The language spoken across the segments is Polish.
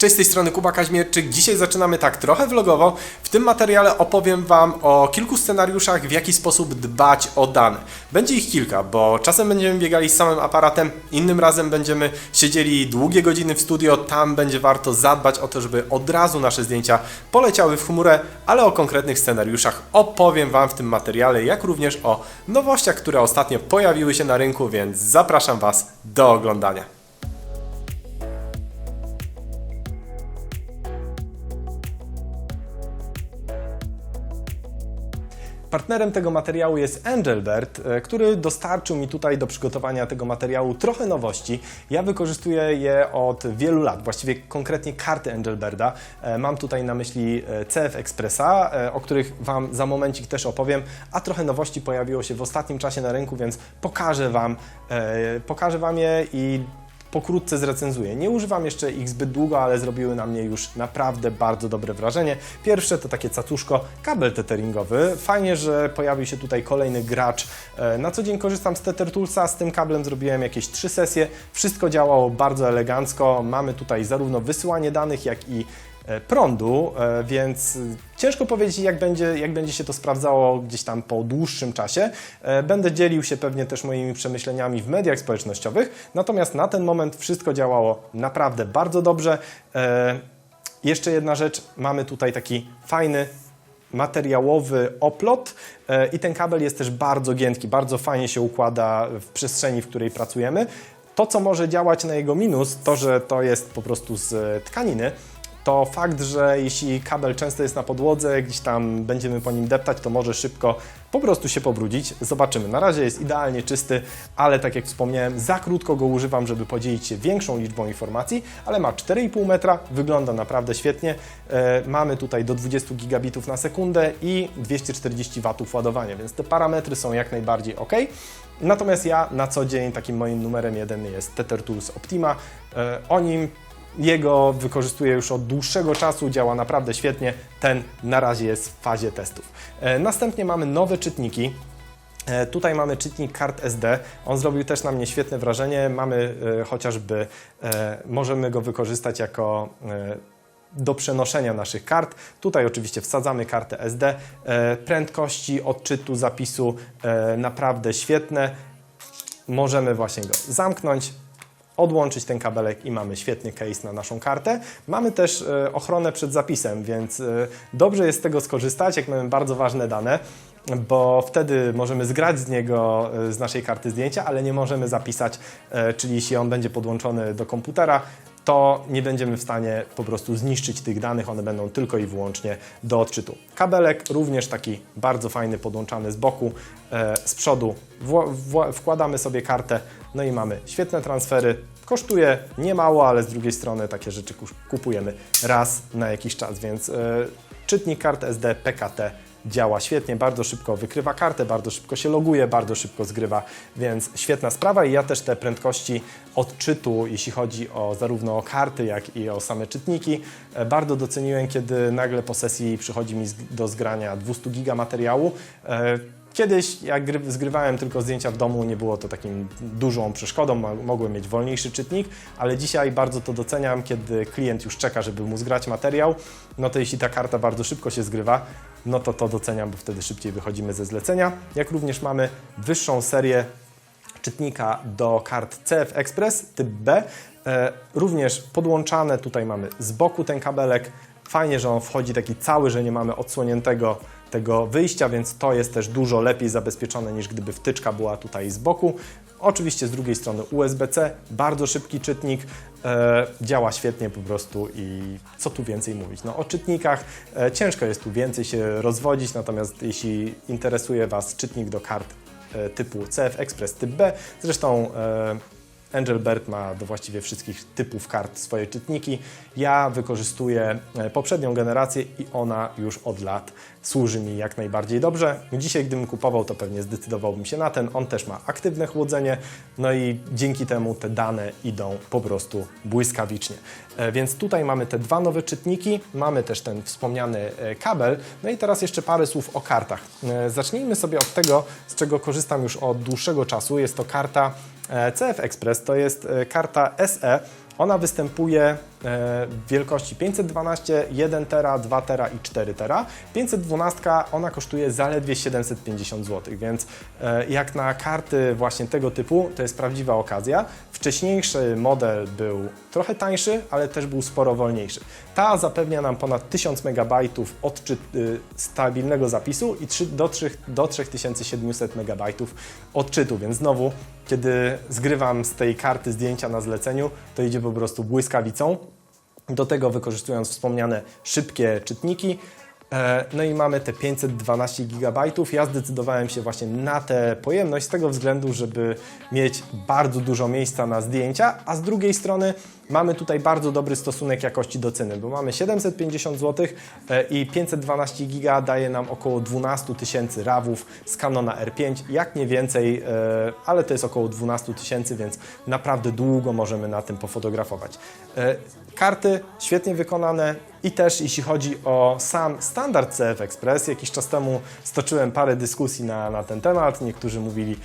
Cześć, z tej strony Kuba Kaźmierczyk. Dzisiaj zaczynamy tak trochę vlogowo. W tym materiale opowiem Wam o kilku scenariuszach, w jaki sposób dbać o dane. Będzie ich kilka, bo czasem będziemy biegali z samym aparatem, innym razem będziemy siedzieli długie godziny w studio. Tam będzie warto zadbać o to, żeby od razu nasze zdjęcia poleciały w chmurę, ale o konkretnych scenariuszach opowiem Wam w tym materiale, jak również o nowościach, które ostatnio pojawiły się na rynku, więc zapraszam Was do oglądania. Partnerem tego materiału jest Angelbert, e, który dostarczył mi tutaj do przygotowania tego materiału trochę nowości. Ja wykorzystuję je od wielu lat, właściwie konkretnie karty Angelberta. E, Mam tutaj na myśli e, CF Expressa, o których Wam za momencik też opowiem, a trochę nowości pojawiło się w ostatnim czasie na rynku, więc pokażę Wam, pokażę Wam je i pokrótce zrecenzuję. Nie używam jeszcze ich zbyt długo, ale zrobiły na mnie już naprawdę bardzo dobre wrażenie. Pierwsze to takie cacuszko, kabel tetheringowy. Fajnie, że pojawił się tutaj kolejny gracz. E, Na co dzień korzystam z Tether Toolsa, z tym kablem zrobiłem jakieś trzy sesje. Wszystko działało bardzo elegancko. Mamy tutaj zarówno wysyłanie danych, jak i prądu, e, więc ciężko powiedzieć, jak będzie, jak będzie się to sprawdzało gdzieś tam po dłuższym czasie. E, Będę dzielił się pewnie też moimi przemyśleniami w mediach społecznościowych, natomiast na ten moment wszystko działało naprawdę bardzo dobrze. E, Jeszcze jedna rzecz, mamy tutaj taki fajny materiałowy oplot e, i ten kabel jest też bardzo giętki, bardzo fajnie się układa w przestrzeni, w której pracujemy. To, co może działać na jego minus, to, że to jest po prostu z e, tkaniny, to fakt, że jeśli kabel często jest na podłodze, gdzieś tam będziemy po nim deptać, to może szybko po prostu się pobrudzić. Zobaczymy. Na razie jest idealnie czysty, ale tak jak wspomniałem, za krótko go używam, żeby podzielić się większą liczbą informacji, ale ma 4,5 metra, wygląda naprawdę świetnie. E, mamy tutaj do 20 gigabitów na sekundę i 240 watów ładowania, więc te parametry są jak najbardziej ok. Natomiast ja na co dzień takim moim numerem jeden jest Tether Tools Optima. E, o nim jego wykorzystuję już od dłuższego czasu, działa naprawdę świetnie. Ten na razie jest w fazie testów. E, Następnie mamy nowe czytniki. E, Tutaj mamy czytnik kart SD. On zrobił też na mnie świetne wrażenie. Mamy e, chociażby, możemy go wykorzystać jako do przenoszenia naszych kart. Tutaj oczywiście wsadzamy kartę SD. Prędkości odczytu zapisu naprawdę świetne. Możemy właśnie go zamknąć, odłączyć ten kabelek i mamy świetny case na naszą kartę. Mamy też e, ochronę przed zapisem, więc e, dobrze jest z tego skorzystać, jak mamy bardzo ważne dane, bo wtedy możemy zgrać z niego, e, z naszej karty zdjęcia, ale nie możemy zapisać, czyli jeśli on będzie podłączony do komputera, to nie będziemy w stanie po prostu zniszczyć tych danych, one będą tylko i wyłącznie do odczytu. Kabelek również taki bardzo fajny, podłączany z boku, e, z przodu wkładamy sobie kartę, no i mamy świetne transfery. Kosztuje niemało, ale z drugiej strony takie rzeczy kupujemy raz na jakiś czas, więc e, czytnik kart SD PKT działa świetnie, bardzo szybko wykrywa kartę, bardzo szybko się loguje, bardzo szybko zgrywa, więc świetna sprawa i ja też te prędkości odczytu, jeśli chodzi o zarówno karty, jak i o same czytniki, e, bardzo doceniłem, kiedy nagle po sesji przychodzi mi do zgrania 200 giga materiału. E, Kiedyś, jak gry, zgrywałem tylko zdjęcia w domu, nie było to takim dużą przeszkodą, mo- mogłem mieć wolniejszy czytnik, ale dzisiaj bardzo to doceniam, kiedy klient już czeka, żeby mu zgrać materiał, no to jeśli ta karta bardzo szybko się zgrywa, no to to doceniam, bo wtedy szybciej wychodzimy ze zlecenia. Jak również mamy wyższą serię czytnika do kart CF Express typ B. E, również podłączane, tutaj mamy z boku ten kabelek. Fajnie, że on wchodzi taki cały, że nie mamy odsłoniętego tego wyjścia, więc to jest też dużo lepiej zabezpieczone niż gdyby wtyczka była tutaj z boku. Oczywiście z drugiej strony USB-C, bardzo szybki czytnik, e, działa świetnie po prostu i co tu więcej mówić. No, o czytnikach e, ciężko jest tu więcej się rozwodzić, natomiast jeśli interesuje Was czytnik do kart e, typu CF Express typ B. Zresztą e, Angelbert ma do właściwie wszystkich typów kart swoje czytniki. Ja wykorzystuję e, poprzednią generację i ona już od lat służy mi jak najbardziej dobrze. Dzisiaj, gdybym kupował, to pewnie zdecydowałbym się na ten. On też ma aktywne chłodzenie, no i dzięki temu te dane idą po prostu błyskawicznie. E, Więc tutaj mamy te dwa nowe czytniki, mamy też ten wspomniany e, kabel. No i teraz jeszcze parę słów o kartach. Zacznijmy sobie od tego, z czego korzystam już od dłuższego czasu. Jest to karta CF Express, to jest e, karta SE Ona występuje e, w wielkości 512, 1 tera, 2 tera i 4 tera. 512 ona kosztuje zaledwie 750 zł, więc e, jak na karty właśnie tego typu to jest prawdziwa okazja. Wcześniejszy model był trochę tańszy, ale też był sporo wolniejszy. Ta zapewnia nam ponad 1000 MB odczyt stabilnego zapisu i 3, do, 3, do 3700 MB odczytu, więc znowu, kiedy zgrywam z tej karty zdjęcia na zleceniu, to idzie po prostu błyskawicą. Do tego wykorzystując wspomniane szybkie czytniki, No i mamy te 512 GB. Ja zdecydowałem się właśnie na tę pojemność z tego względu, żeby mieć bardzo dużo miejsca na zdjęcia, a z drugiej strony mamy tutaj bardzo dobry stosunek jakości do ceny, bo mamy 750 zł e, i 512 GB daje nam około 12 tysięcy rawów z Canona R5, jak nie więcej, e, ale to jest około 12 tysięcy, więc naprawdę długo możemy na tym pofotografować. E, Karty świetnie wykonane i też jeśli chodzi o sam standard CF Express, jakiś czas temu stoczyłem parę dyskusji na, na ten temat. Niektórzy mówili,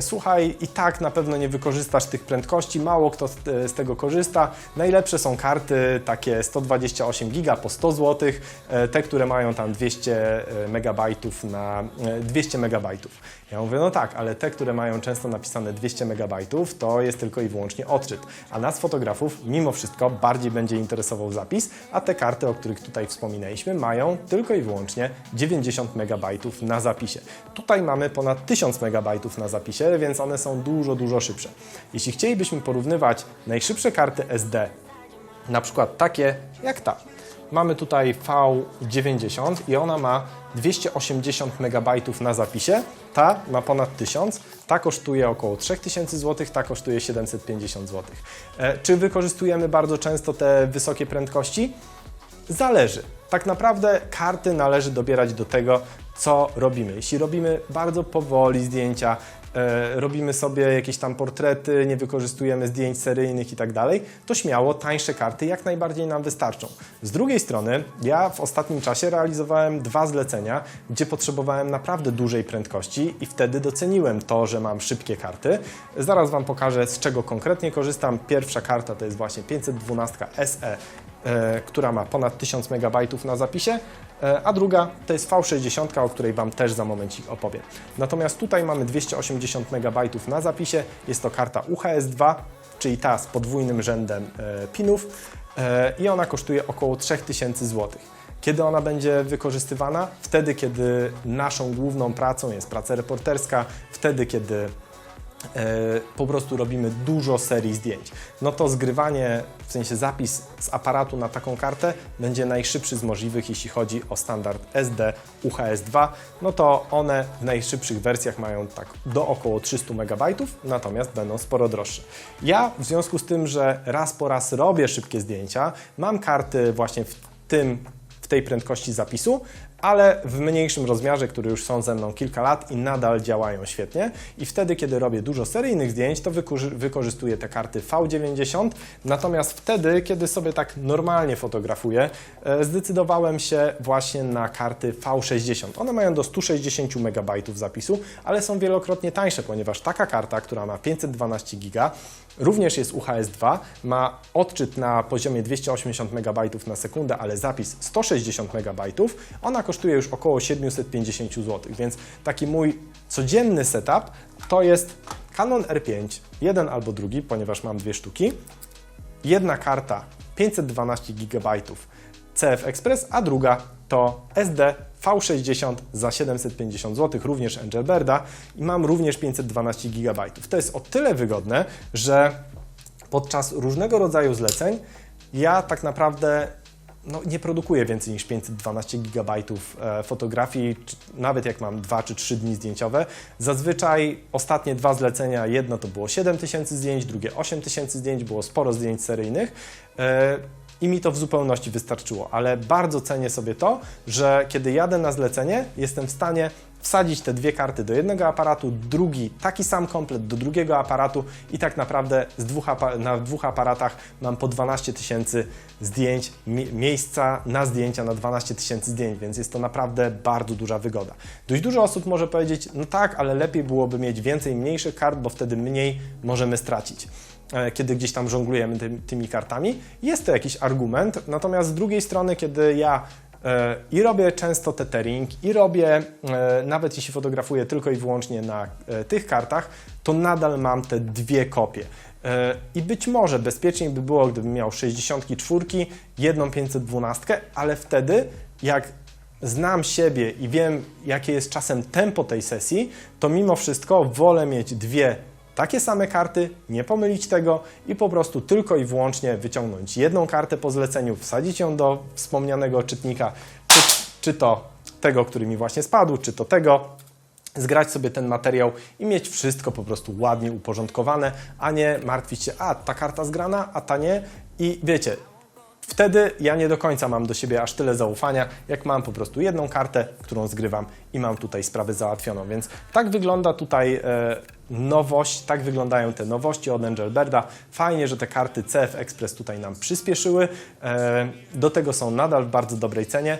słuchaj, i tak na pewno nie wykorzystasz tych prędkości, mało kto z, e, tego korzysta. Najlepsze są karty takie 128 giga po 100 zł, e, te, które mają tam 200 e, megabajtów na e, 200 megabajtów. Ja mówię, no tak, ale te, które mają często napisane 200 megabajtów, to jest tylko i wyłącznie odczyt. A nas fotografów mimo wszystko bardziej będzie interesował zapis, a te karty, o których tutaj wspominaliśmy, mają tylko i wyłącznie 90 megabajtów na zapisie. Tutaj mamy ponad 1000 megabajtów na zapisie, więc one są dużo, dużo szybsze. Jeśli chcielibyśmy porównywać najszybsze karty SD, na przykład takie jak ta, Mamy tutaj V90 i ona ma 280 MB na zapisie. Ta ma ponad 1000, ta kosztuje około 3000 zł, ta kosztuje 750 zł. E, Czy wykorzystujemy bardzo często te wysokie prędkości? Zależy. Tak naprawdę karty należy dobierać do tego, co robimy. Jeśli robimy bardzo powoli zdjęcia, robimy sobie jakieś tam portrety, nie wykorzystujemy zdjęć seryjnych i tak dalej, to śmiało tańsze karty jak najbardziej nam wystarczą. Z drugiej strony, ja w ostatnim czasie realizowałem dwa zlecenia, gdzie potrzebowałem naprawdę dużej prędkości i wtedy doceniłem to, że mam szybkie karty. Zaraz Wam pokażę, z czego konkretnie korzystam. Pierwsza karta to jest właśnie 512 SE e, która ma ponad 1000 MB na zapisie, e, a druga to jest V60, o której Wam też za momencik opowiem. Natomiast tutaj mamy 280 MB na zapisie, jest to karta UHS-2, czyli ta z podwójnym rzędem e, pinów e, i ona kosztuje około 3000 zł. Kiedy ona będzie wykorzystywana? Wtedy, kiedy naszą główną pracą jest praca reporterska, wtedy, kiedy e, po prostu robimy dużo serii zdjęć. No to zgrywanie, w sensie zapis z aparatu na taką kartę będzie najszybszy z możliwych, jeśli chodzi o standard SD UHS-2. No to one w najszybszych wersjach mają tak do około 300 MB, natomiast będą sporo droższe. Ja w związku z tym, że raz po raz robię szybkie zdjęcia, mam karty właśnie w tym w tej prędkości zapisu, ale w mniejszym rozmiarze, które już są ze mną kilka lat i nadal działają świetnie. I wtedy, kiedy robię dużo seryjnych zdjęć, to wykorzy- wykorzystuję te karty V90. Natomiast wtedy, kiedy sobie tak normalnie fotografuję, e, zdecydowałem się właśnie na karty V60. One mają do 160 MB zapisu, ale są wielokrotnie tańsze, ponieważ taka karta, która ma 512 GB, również jest UHS-2, ma odczyt na poziomie 280 MB na sekundę, ale zapis 160 MB, ona kosztuje już około 750 zł, więc taki mój codzienny setup to jest Canon R5, jeden albo drugi, ponieważ mam dwie sztuki, jedna karta 512 GB CF Express, a druga to SD V60 za 750 zł, również Angelberda i mam również 512 GB. To jest o tyle wygodne, że podczas różnego rodzaju zleceń ja tak naprawdę no, nie produkuję więcej niż 512 GB e, fotografii, nawet jak mam 2 czy 3 dni zdjęciowe. Zazwyczaj ostatnie dwa zlecenia, jedno to było 7000 zdjęć, drugie 8000 zdjęć, było sporo zdjęć seryjnych. I mi to w zupełności wystarczyło, ale bardzo cenię sobie to, że kiedy jadę na zlecenie, jestem w stanie wsadzić te dwie karty do jednego aparatu, drugi taki sam komplet do drugiego aparatu i tak naprawdę dwóch na dwóch aparatach mam po 12 tysięcy zdjęć, mi- miejsca na zdjęcia na 12 tysięcy zdjęć, więc jest to naprawdę bardzo duża wygoda. Dość dużo osób może powiedzieć, no tak, ale lepiej byłoby mieć więcej mniejszych kart, bo wtedy mniej możemy stracić. E, kiedy gdzieś tam żonglujemy tym, tymi kartami. Jest to jakiś argument, natomiast z drugiej strony, kiedy ja e, i robię często tethering, i robię, e, nawet jeśli fotografuję tylko i wyłącznie na tych kartach, to nadal mam te dwie kopie. I być może bezpieczniej by było, gdybym miał 64, jedną 512, ale wtedy, jak znam siebie i wiem, jakie jest czasem tempo tej sesji, to mimo wszystko wolę mieć dwie takie same karty, nie pomylić tego i po prostu tylko i wyłącznie wyciągnąć jedną kartę po zleceniu, wsadzić ją do wspomnianego czytnika, czy, czy to tego, który mi właśnie spadł, czy to tego, zgrać sobie ten materiał i mieć wszystko po prostu ładnie uporządkowane, a nie martwić się, a ta karta zgrana, a ta nie. I wiecie, wtedy ja nie do końca mam do siebie aż tyle zaufania, jak mam po prostu jedną kartę, którą zgrywam i mam tutaj sprawę załatwioną. Więc tak wygląda tutaj e, nowość, tak wyglądają te nowości od Angelberda. Fajnie, że te karty CF Express tutaj nam przyspieszyły. E, do tego są nadal w bardzo dobrej cenie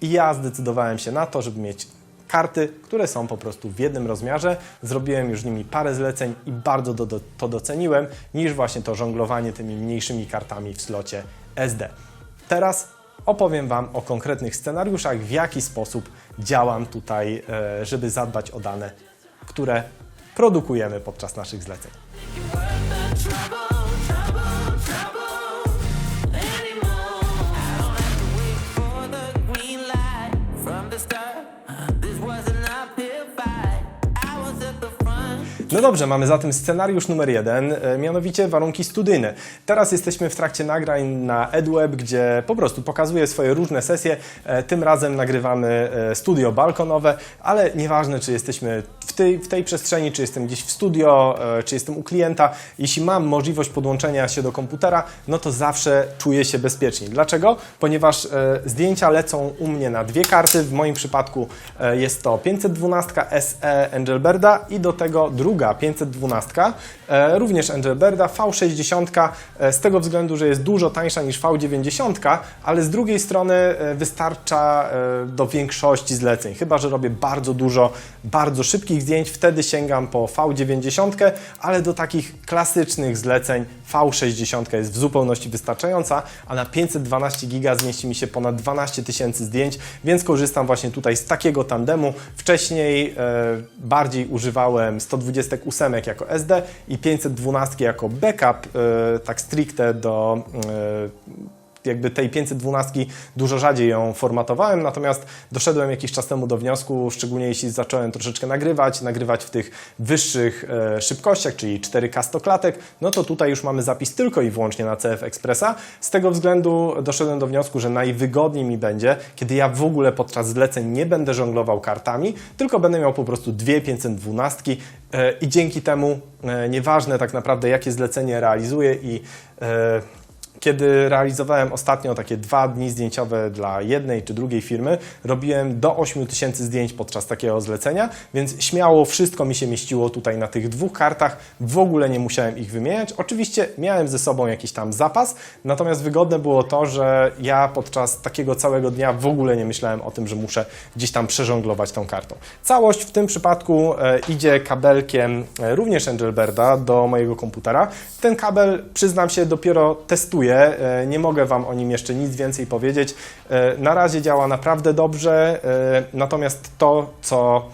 i ja zdecydowałem się na to, żeby mieć karty, które są po prostu w jednym rozmiarze. Zrobiłem już nimi parę zleceń i bardzo do, do, to doceniłem, niż właśnie to żonglowanie tymi mniejszymi kartami w slocie SD. Teraz opowiem Wam o konkretnych scenariuszach, w jaki sposób działam tutaj, e, żeby zadbać o dane, które produkujemy podczas naszych zleceń. No dobrze, mamy zatem scenariusz numer jeden, e, mianowicie warunki studyjne. Teraz jesteśmy w trakcie nagrań na EdWeb, gdzie po prostu pokazuję swoje różne sesje. E, Tym razem nagrywamy e, studio balkonowe, ale nieważne, czy jesteśmy w tej, w tej przestrzeni, czy jestem gdzieś w studio, czy jestem u klienta. Jeśli mam możliwość podłączenia się do komputera, no to zawsze czuję się bezpieczniej. Dlaczego? Ponieważ zdjęcia lecą u mnie na dwie karty. W moim przypadku jest to 512 SE Angelberda i do tego druga 512, e, również Angelberda V60, e, z tego względu, że jest dużo tańsza niż V90, ale z drugiej strony e, wystarcza do większości zleceń. Chyba, że robię bardzo dużo bardzo szybkich zdjęć, wtedy sięgam po V90, ale do takich klasycznych zleceń V60 jest w zupełności wystarczająca, a na 512 giga zmieści mi się ponad 12 tysięcy zdjęć, więc korzystam właśnie tutaj z takiego tandemu. Wcześniej e, bardziej używałem 128 jako SD i 512 jako backup, e, tak stricte do e, jakby tej 512 dużo rzadziej ją formatowałem, natomiast doszedłem jakiś czas temu do wniosku, szczególnie jeśli zacząłem troszeczkę nagrywać, nagrywać w tych wyższych e, szybkościach, czyli 4K 100 klatek, no to tutaj już mamy zapis tylko i wyłącznie na CF Expressa. Z tego względu doszedłem do wniosku, że najwygodniej mi będzie, kiedy ja w ogóle podczas zleceń nie będę żonglował kartami, tylko będę miał po prostu dwie 512 e, i dzięki temu e, nieważne tak naprawdę jakie zlecenie realizuję i e, kiedy realizowałem ostatnio takie dwa dni zdjęciowe dla jednej czy drugiej firmy, robiłem do 8 tysięcy zdjęć podczas takiego zlecenia, więc śmiało wszystko mi się mieściło tutaj na tych dwóch kartach. W ogóle nie musiałem ich wymieniać. Oczywiście miałem ze sobą jakiś tam zapas, natomiast wygodne było to, że ja podczas takiego całego dnia w ogóle nie myślałem o tym, że muszę gdzieś tam przeżonglować tą kartą. Całość w tym przypadku e, idzie kabelkiem e, również Angelberda do mojego komputera. Ten kabel, przyznam się, dopiero testuję. E, Nie mogę Wam o nim jeszcze nic więcej powiedzieć. E, Na razie działa naprawdę dobrze, e, natomiast to, co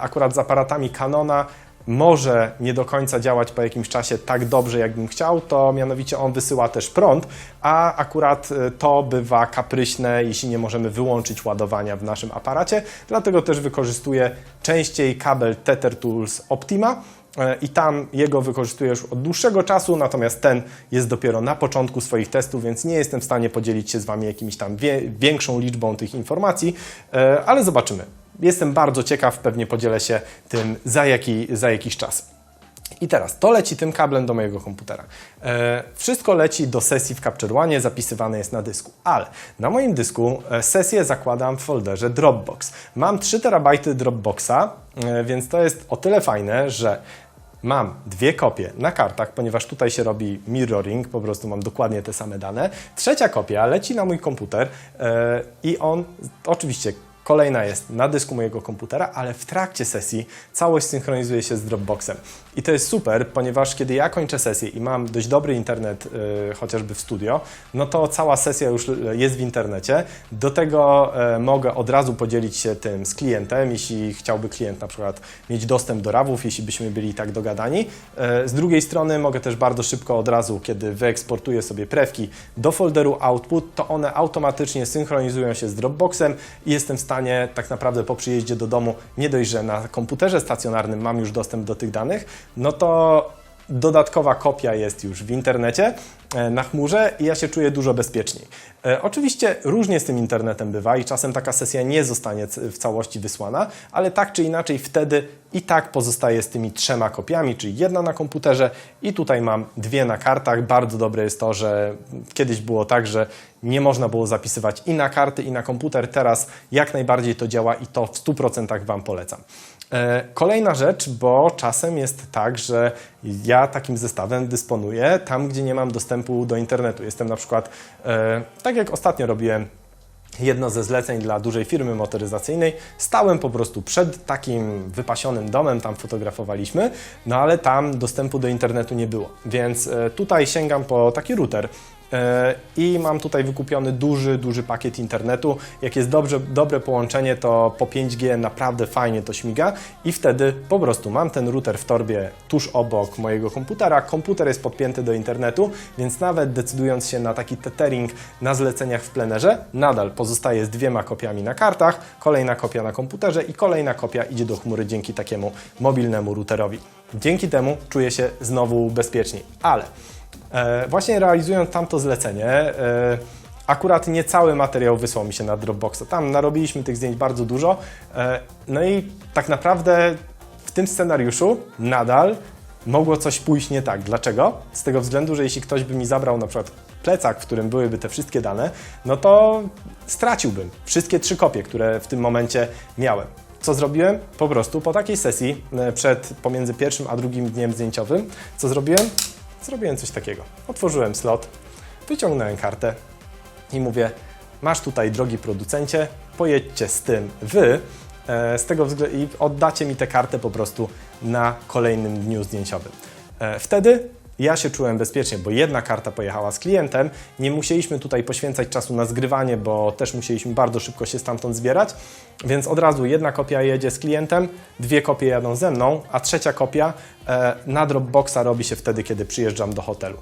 akurat z aparatami Canona może nie do końca działać po jakimś czasie tak dobrze, jakbym chciał, to mianowicie on wysyła też prąd, a akurat to bywa kapryśne, jeśli nie możemy wyłączyć ładowania w naszym aparacie. Dlatego też wykorzystuję częściej kabel Tether Tools Optima. E, I tam jego wykorzystuję już od dłuższego czasu, natomiast ten jest dopiero na początku swoich testów, więc nie jestem w stanie podzielić się z Wami jakimiś tam większą liczbą tych informacji, e, ale zobaczymy. Jestem bardzo ciekaw, pewnie podzielę się tym za, jaki, za jakiś czas. I teraz to leci tym kablem do mojego komputera. E, wszystko leci do sesji w Capture One, zapisywane jest na dysku, ale na moim dysku e, sesję zakładam w folderze Dropbox. Mam 3 terabajty Dropboxa, e, więc to jest o tyle fajne, że Mam dwie kopie na kartach, ponieważ tutaj się robi mirroring, po prostu mam dokładnie te same dane. Trzecia kopia leci na mój komputer e, i on oczywiście Kolejna jest na dysku mojego komputera, ale w trakcie sesji całość synchronizuje się z Dropboxem. I to jest super, ponieważ kiedy ja kończę sesję i mam dość dobry internet, yy, chociażby w studio, no to cała sesja już jest w internecie. Do tego e, mogę od razu podzielić się tym z klientem, jeśli chciałby klient na przykład mieć dostęp do rawów, jeśli byśmy byli tak dogadani. E, z drugiej strony mogę też bardzo szybko od razu, kiedy wyeksportuję sobie prewki do folderu output, to one automatycznie synchronizują się z Dropboxem i jestem w stanie tak naprawdę po przyjeździe do domu, nie dość, że na komputerze stacjonarnym mam już dostęp do tych danych, no to dodatkowa kopia jest już w internecie, e, na chmurze i ja się czuję dużo bezpieczniej. E, Oczywiście różnie z tym internetem bywa i czasem taka sesja nie zostanie w całości wysłana, ale tak czy inaczej wtedy i tak pozostaje z tymi trzema kopiami, czyli jedna na komputerze i tutaj mam dwie na kartach. Bardzo dobre jest to, że kiedyś było tak, że nie można było zapisywać i na karty, i na komputer. Teraz jak najbardziej to działa i to w 100% Wam polecam. E, Kolejna rzecz, bo czasem jest tak, że ja takim zestawem dysponuję tam, gdzie nie mam dostępu do internetu. Jestem na przykład, e, tak jak ostatnio robiłem jedno ze zleceń dla dużej firmy motoryzacyjnej. Stałem po prostu przed takim wypasionym domem, tam fotografowaliśmy, no ale tam dostępu do internetu nie było. Więc e, tutaj sięgam po taki router. E, I mam tutaj wykupiony duży, duży pakiet internetu. Jak jest dobrze, dobre połączenie, to po 5G naprawdę fajnie to śmiga i wtedy po prostu mam ten router w torbie tuż obok mojego komputera. Komputer jest podpięty do internetu, więc nawet decydując się na taki tethering na zleceniach w plenerze, nadal pozostaje z dwiema kopiami na kartach, kolejna kopia na komputerze i kolejna kopia idzie do chmury dzięki takiemu mobilnemu routerowi. Dzięki temu czuję się znowu bezpieczniej, ale właśnie realizując tamto zlecenie, e, akurat nie cały materiał wysłał mi się na Dropboxa. Tam narobiliśmy tych zdjęć bardzo dużo. E, no i tak naprawdę w tym scenariuszu nadal mogło coś pójść nie tak. Dlaczego? Z tego względu, że jeśli ktoś by mi zabrał na przykład plecak, w którym byłyby te wszystkie dane, no to straciłbym wszystkie trzy kopie, które w tym momencie miałem. Co zrobiłem? Po prostu po takiej sesji e, przed pomiędzy pierwszym a drugim dniem zdjęciowym, co zrobiłem? Zrobiłem coś takiego. Otworzyłem slot, wyciągnąłem kartę i mówię: Masz tutaj, drogi producencie, pojedźcie z tym wy, e, z tego względu i oddacie mi tę kartę po prostu na kolejnym dniu zdjęciowym. E, wtedy ja się czułem bezpiecznie, bo jedna karta pojechała z klientem, nie musieliśmy tutaj poświęcać czasu na zgrywanie, bo też musieliśmy bardzo szybko się stamtąd zbierać, więc od razu jedna kopia jedzie z klientem, dwie kopie jadą ze mną, a trzecia kopia e, na Dropboxa robi się wtedy, kiedy przyjeżdżam do hotelu.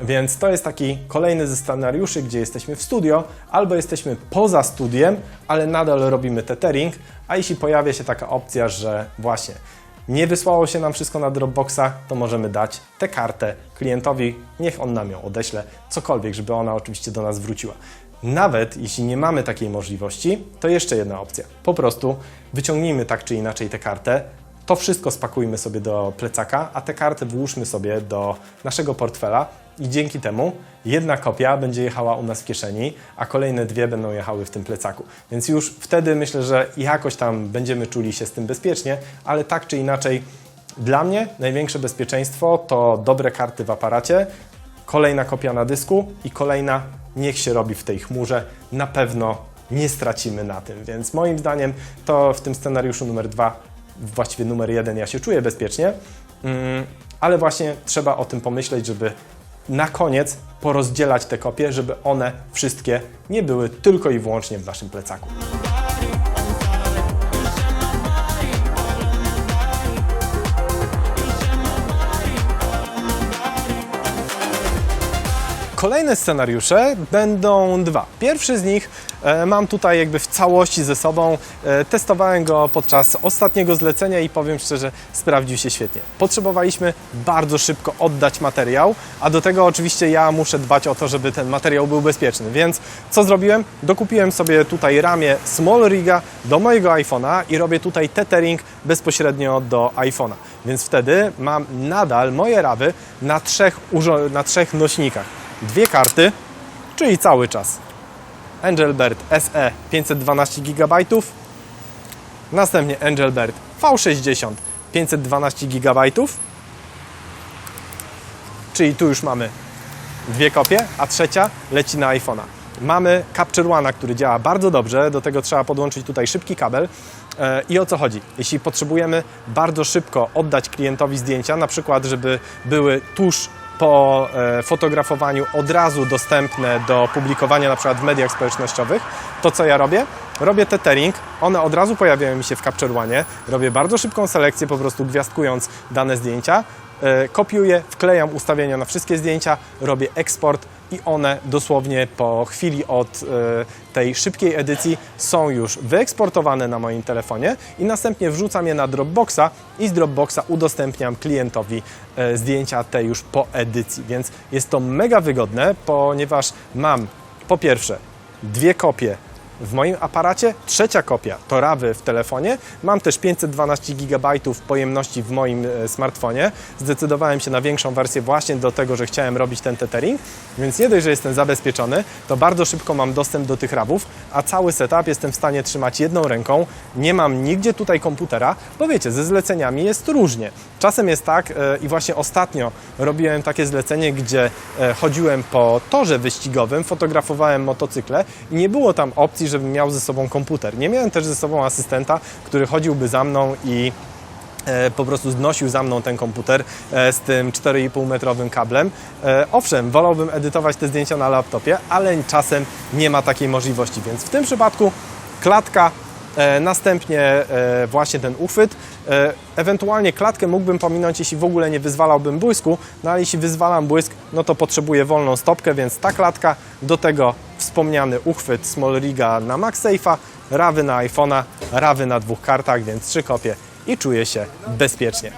Więc to jest taki kolejny ze scenariuszy, gdzie jesteśmy w studio, albo jesteśmy poza studiem, ale nadal robimy tethering, a jeśli pojawia się taka opcja, że właśnie nie wysłało się nam wszystko na Dropboxa, to możemy dać tę kartę klientowi, niech on nam ją odeśle, cokolwiek, żeby ona oczywiście do nas wróciła. Nawet jeśli nie mamy takiej możliwości, to jeszcze jedna opcja. Po prostu wyciągnijmy tak czy inaczej tę kartę, to wszystko spakujmy sobie do plecaka, a tę kartę włóżmy sobie do naszego portfela i dzięki temu jedna kopia będzie jechała u nas w kieszeni, a kolejne dwie będą jechały w tym plecaku. Więc już wtedy myślę, że jakoś tam będziemy czuli się z tym bezpiecznie, ale tak czy inaczej dla mnie największe bezpieczeństwo to dobre karty w aparacie, kolejna kopia na dysku i kolejna niech się robi w tej chmurze. Na pewno nie stracimy na tym, więc moim zdaniem to w tym scenariuszu numer dwa, właściwie numer jeden, ja się czuję bezpiecznie, mm, ale właśnie trzeba o tym pomyśleć, żeby na koniec porozdzielać te kopie, żeby one wszystkie nie były tylko i wyłącznie w naszym plecaku. Kolejne scenariusze będą dwa. Pierwszy z nich e, mam tutaj jakby w całości ze sobą. E, testowałem go podczas ostatniego zlecenia i powiem szczerze, sprawdził się świetnie. Potrzebowaliśmy bardzo szybko oddać materiał, a do tego oczywiście ja muszę dbać o to, żeby ten materiał był bezpieczny. Więc co zrobiłem? Dokupiłem sobie tutaj ramię Small Riga do mojego iPhone'a i robię tutaj tethering bezpośrednio do iPhone'a. Więc wtedy mam nadal moje rawy na trzech, na trzech nośnikach dwie karty, czyli cały czas. Angelbird SE 512 GB, następnie Angelbird V60 512 GB, czyli tu już mamy dwie kopie, a trzecia leci na iPhone'a. Mamy Capture One, który działa bardzo dobrze, do tego trzeba podłączyć tutaj szybki kabel. E, I o co chodzi? Jeśli potrzebujemy bardzo szybko oddać klientowi zdjęcia, na przykład, żeby były tuż po e, fotografowaniu od razu dostępne do publikowania na przykład w mediach społecznościowych, to co ja robię? Robię tethering, one od razu pojawiają mi się w Capture One, robię bardzo szybką selekcję, po prostu gwiazdkując dane zdjęcia, kopiuję, wklejam ustawienia na wszystkie zdjęcia, robię eksport i one dosłownie po chwili od e, tej szybkiej edycji są już wyeksportowane na moim telefonie i następnie wrzucam je na Dropboxa i z Dropboxa udostępniam klientowi e, zdjęcia te już po edycji. Więc jest to mega wygodne, ponieważ mam po pierwsze dwie kopie w moim aparacie, trzecia kopia to rawy w telefonie. Mam też 512 GB pojemności w moim e, smartfonie. Zdecydowałem się na większą wersję właśnie do tego, że chciałem robić ten tethering, więc nie dość, że jestem zabezpieczony, to bardzo szybko mam dostęp do tych rawów, a cały setup jestem w stanie trzymać jedną ręką. Nie mam nigdzie tutaj komputera, bo wiecie, ze zleceniami jest różnie. Czasem jest tak e, i właśnie ostatnio robiłem takie zlecenie, gdzie e, chodziłem po torze wyścigowym, fotografowałem motocykle i nie było tam opcji, żebym miał ze sobą komputer. Nie miałem też ze sobą asystenta, który chodziłby za mną i e, po prostu znosił za mną ten komputer e, z tym 4,5 metrowym kablem. E, Owszem, wolałbym edytować te zdjęcia na laptopie, ale czasem nie ma takiej możliwości, więc w tym przypadku klatka, następnie właśnie ten uchwyt. Ewentualnie klatkę mógłbym pominąć, jeśli w ogóle nie wyzwalałbym błysku, no ale jeśli wyzwalam błysk, no to potrzebuję wolną stopkę, więc ta klatka, do tego wspomniany uchwyt Small Riga na MagSafe'a, rawy na iPhone'a, rawy na dwóch kartach, więc trzy kopie i czuję się bezpiecznie.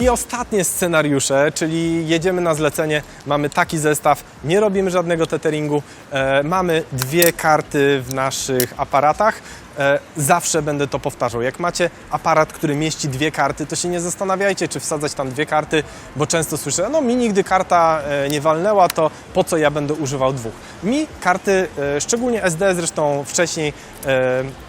I ostatnie scenariusze, czyli jedziemy na zlecenie, mamy taki zestaw, nie robimy żadnego tetheringu, e, mamy dwie karty w naszych aparatach. E, zawsze będę to powtarzał. Jak macie aparat, który mieści dwie karty, to się nie zastanawiajcie, czy wsadzać tam dwie karty, bo często słyszę, no mi nigdy karta e, nie walnęła, to po co ja będę używał dwóch? Mi karty, e, szczególnie SD, zresztą wcześniej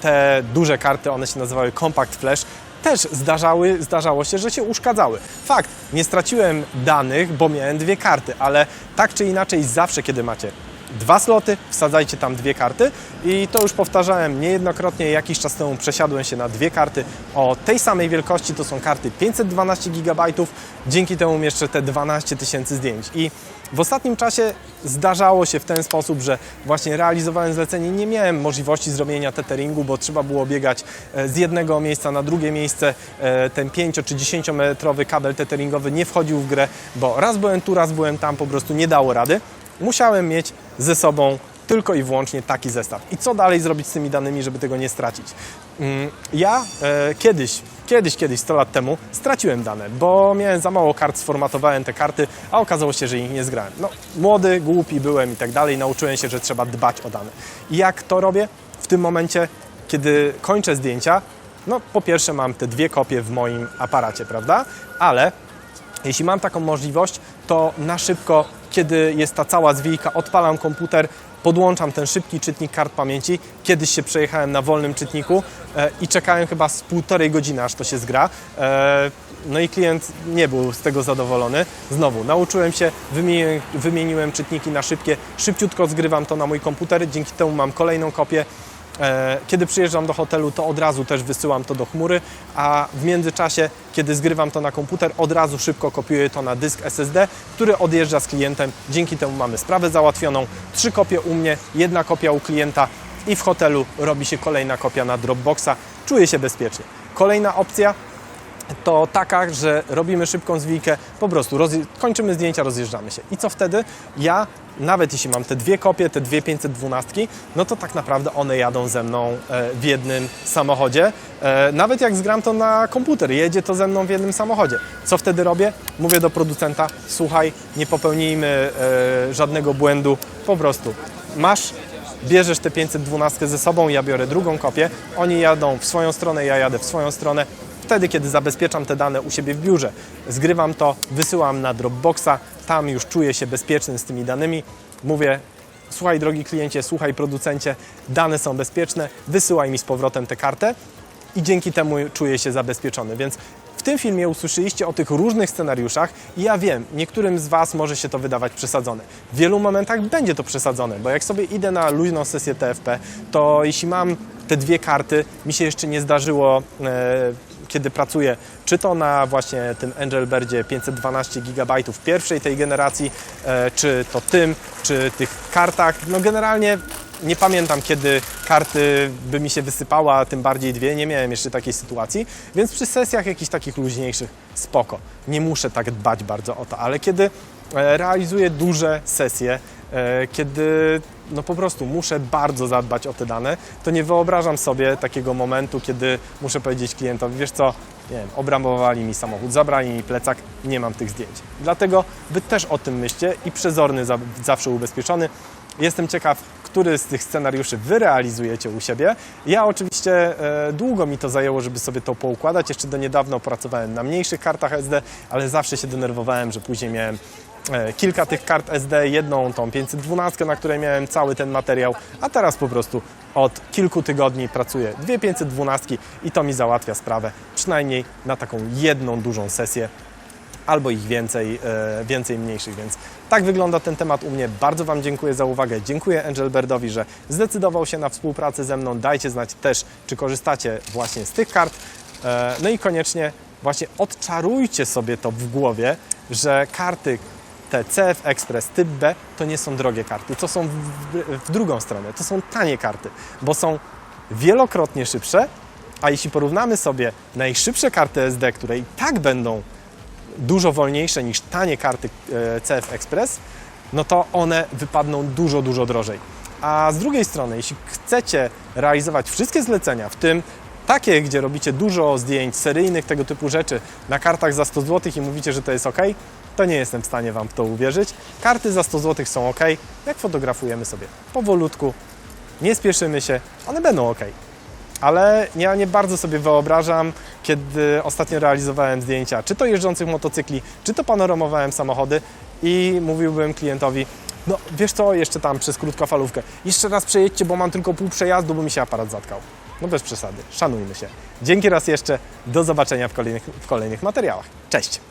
te duże karty, one się nazywały Compact Flash, też zdarzały, zdarzało się, że się uszkadzały. Fakt, nie straciłem danych, bo miałem dwie karty, ale tak czy inaczej zawsze, kiedy macie dwa sloty, wsadzajcie tam dwie karty. I to już powtarzałem niejednokrotnie, jakiś czas temu przesiadłem się na dwie karty o tej samej wielkości, to są karty 512 GB, dzięki temu mieszczę te 12 tysięcy zdjęć. I w ostatnim czasie zdarzało się w ten sposób, że właśnie realizowałem zlecenie, nie miałem możliwości zrobienia tetheringu, bo trzeba było biegać e, z jednego miejsca na drugie miejsce. E, Ten 5 czy 10 metrowy kabel tetheringowy nie wchodził w grę, bo raz byłem tu, raz byłem tam, po prostu nie dało rady. Musiałem mieć ze sobą tylko i wyłącznie taki zestaw. I co dalej zrobić z tymi danymi, żeby tego nie stracić? Mm, Ja e, kiedyś, kiedyś, kiedyś, 100 lat temu straciłem dane, bo miałem za mało kart, sformatowałem te karty, a okazało się, że ich nie zgrałem. No, młody, głupi byłem i tak dalej, nauczyłem się, że trzeba dbać o dane. I jak to robię? W tym momencie, kiedy kończę zdjęcia, no po pierwsze mam te dwie kopie w moim aparacie, prawda? Ale jeśli mam taką możliwość, to na szybko, kiedy jest ta cała zwijka, odpalam komputer, podłączam ten szybki czytnik kart pamięci. Kiedyś się przejechałem na wolnym czytniku e, i czekałem chyba z półtorej godziny, aż to się zgra. E, no i klient nie był z tego zadowolony. Znowu, nauczyłem się, wymieniłem, wymieniłem czytniki na szybkie, szybciutko zgrywam to na mój komputer, dzięki temu mam kolejną kopię. E, Kiedy przyjeżdżam do hotelu, to od razu też wysyłam to do chmury, a w międzyczasie, kiedy zgrywam to na komputer, od razu szybko kopiuję to na dysk SSD, który odjeżdża z klientem. Dzięki temu mamy sprawę załatwioną. Trzy kopie u mnie, jedna kopia u klienta i w hotelu robi się kolejna kopia na Dropboxa. Czuję się bezpiecznie. Kolejna opcja to taka, że robimy szybką zwijkę, po prostu kończymy zdjęcia, rozjeżdżamy się. I co wtedy? Ja, nawet jeśli mam te dwie kopie, te dwie 512, no to tak naprawdę one jadą ze mną e, w jednym samochodzie. E, Nawet jak zgram to na komputer, jedzie to ze mną w jednym samochodzie. Co wtedy robię? Mówię do producenta, słuchaj, nie popełnijmy e, żadnego błędu, po prostu masz bierzesz te 512 ze sobą, ja biorę drugą kopię, oni jadą w swoją stronę, ja jadę w swoją stronę. Wtedy, kiedy zabezpieczam te dane u siebie w biurze, zgrywam to, wysyłam na Dropboxa, tam już czuję się bezpieczny z tymi danymi. Mówię, słuchaj drogi kliencie, słuchaj producencie, dane są bezpieczne, wysyłaj mi z powrotem tę kartę i dzięki temu czuję się zabezpieczony. Więc w tym filmie usłyszeliście o tych różnych scenariuszach i ja wiem, niektórym z Was może się to wydawać przesadzone. W wielu momentach będzie to przesadzone, bo jak sobie idę na luźną sesję TFP, to jeśli mam te dwie karty, mi się jeszcze nie zdarzyło, e, kiedy pracuję, czy to na właśnie tym Angelbirdzie 512 GB pierwszej tej generacji, e, czy to tym, czy tych kartach, no generalnie nie pamiętam, kiedy karty by mi się wysypała, tym bardziej dwie. Nie miałem jeszcze takiej sytuacji, więc przy sesjach jakichś takich luźniejszych spoko. Nie muszę tak dbać bardzo o to, ale kiedy e, realizuję duże sesje, e, kiedy no po prostu muszę bardzo zadbać o te dane, to nie wyobrażam sobie takiego momentu, kiedy muszę powiedzieć klientowi, wiesz co, nie wiem, obramowali mi samochód, zabrali mi plecak, nie mam tych zdjęć. Dlatego wy też o tym myślcie i przezorny za, zawsze ubezpieczony. Jestem ciekaw, który z tych scenariuszy wy realizujecie u siebie. Ja oczywiście e, długo mi to zajęło, żeby sobie to poukładać. Jeszcze do niedawna pracowałem na mniejszych kartach SD, ale zawsze się denerwowałem, że później miałem kilka tych kart SD, jedną tą 512, na której miałem cały ten materiał, a teraz po prostu od kilku tygodni pracuję dwie 512 i to mi załatwia sprawę, przynajmniej na taką jedną dużą sesję albo ich więcej, e, więcej mniejszych, więc tak wygląda ten temat u mnie. Bardzo Wam dziękuję za uwagę. Dziękuję Angelberdowi, że zdecydował się na współpracę ze mną. Dajcie znać też, czy korzystacie właśnie z tych kart. E, No i koniecznie właśnie odczarujcie sobie to w głowie, że karty te CF Express typ B to nie są drogie karty, to są w, w drugą stronę, to są tanie karty, bo są wielokrotnie szybsze, a jeśli porównamy sobie najszybsze karty SD, które i tak będą dużo wolniejsze niż tanie karty e, CF Express, no to one wypadną dużo, dużo drożej. A z drugiej strony, jeśli chcecie realizować wszystkie zlecenia, w tym takie, gdzie robicie dużo zdjęć seryjnych, tego typu rzeczy na kartach za 100 zł i mówicie, że to jest ok, to nie jestem w stanie Wam w to uwierzyć. Karty za 100 zł są ok, jak fotografujemy sobie powolutku, nie spieszymy się, one będą ok ale ja nie bardzo sobie wyobrażam, kiedy ostatnio realizowałem zdjęcia, czy to jeżdżących motocykli, czy to panoramowałem samochody i mówiłbym klientowi, no wiesz co, jeszcze tam przez krótkofalówkę, jeszcze raz przejedźcie, bo mam tylko pół przejazdu, bo mi się aparat zatkał. No bez przesady, szanujmy się. Dzięki raz jeszcze, do zobaczenia w kolejnych, w kolejnych materiałach. Cześć!